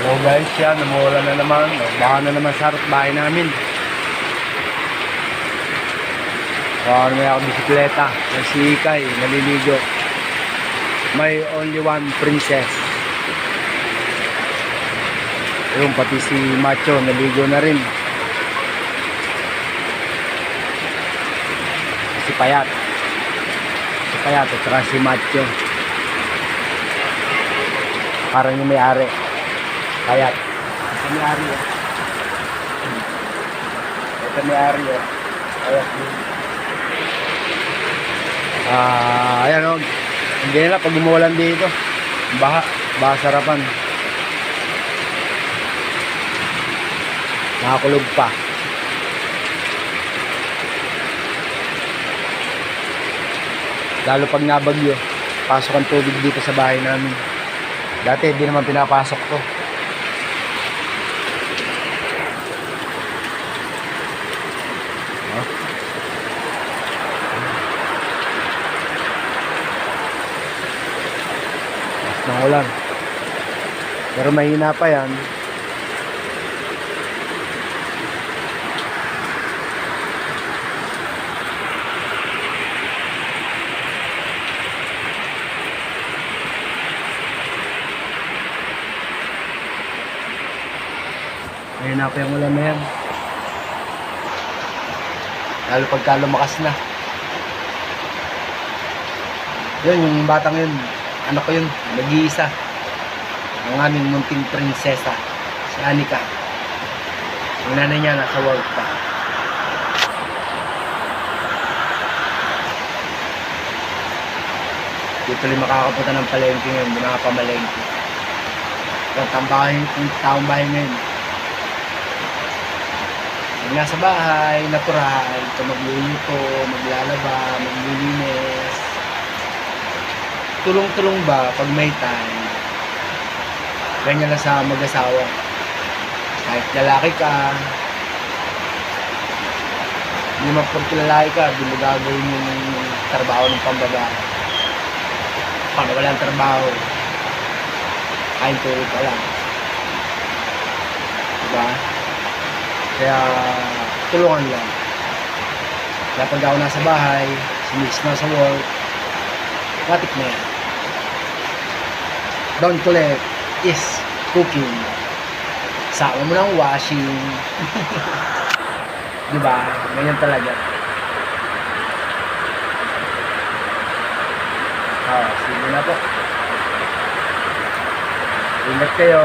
Hello guys, yan, namula na naman. Baka na naman sa bahay namin. Baka may ako bisikleta. May si Ikay, naliligo. May only one princess. Yung pati si Macho, naligo na rin. Si Payat. Si Payat at si Macho. Parang yung may-ari. Payat. Ito may-ari eh. Ito may-ari eh. Payat din. Ah, ayan o. Hindi na pag umulan dito. Baha. Baha sarapan. Nakakulog pa. Lalo pag nabagyo, pasok ang tubig dito sa bahay namin. Dati hindi naman pinapasok to. Ng ulan. Pero mahina pa yan. Mahina pa yung ulan na yan. Lalo pagka lumakas na. Yun, yung batang yun, ano ko yun, nag-iisa. Ang aming munting prinsesa, si Anika. Yung nanay niya nasa work pa. Dito rin makakapunta ng palengke ngayon, hindi nakapamalengke. Ang tambahay, yung taong bahay ngayon. Yung nasa bahay, natural, ito magluluto, maglalaba, maglilinis. Tulong-tulong ba pag may time? Ganyan lang sa mag-asawa. Kahit lalaki ka, hindi man pag lalaki ka, di mo gagawin yung trabaho ng pambabae. Pag walang trabaho, kain tulog ka lang. Diba? Kaya, tulungan lang. Kaya pag ako nasa bahay, si na sa work, matik na yan. Don't collect is cooking. Sama mo ng washing. diba? Ganyan talaga. Ah, sige na po. Ingat kayo.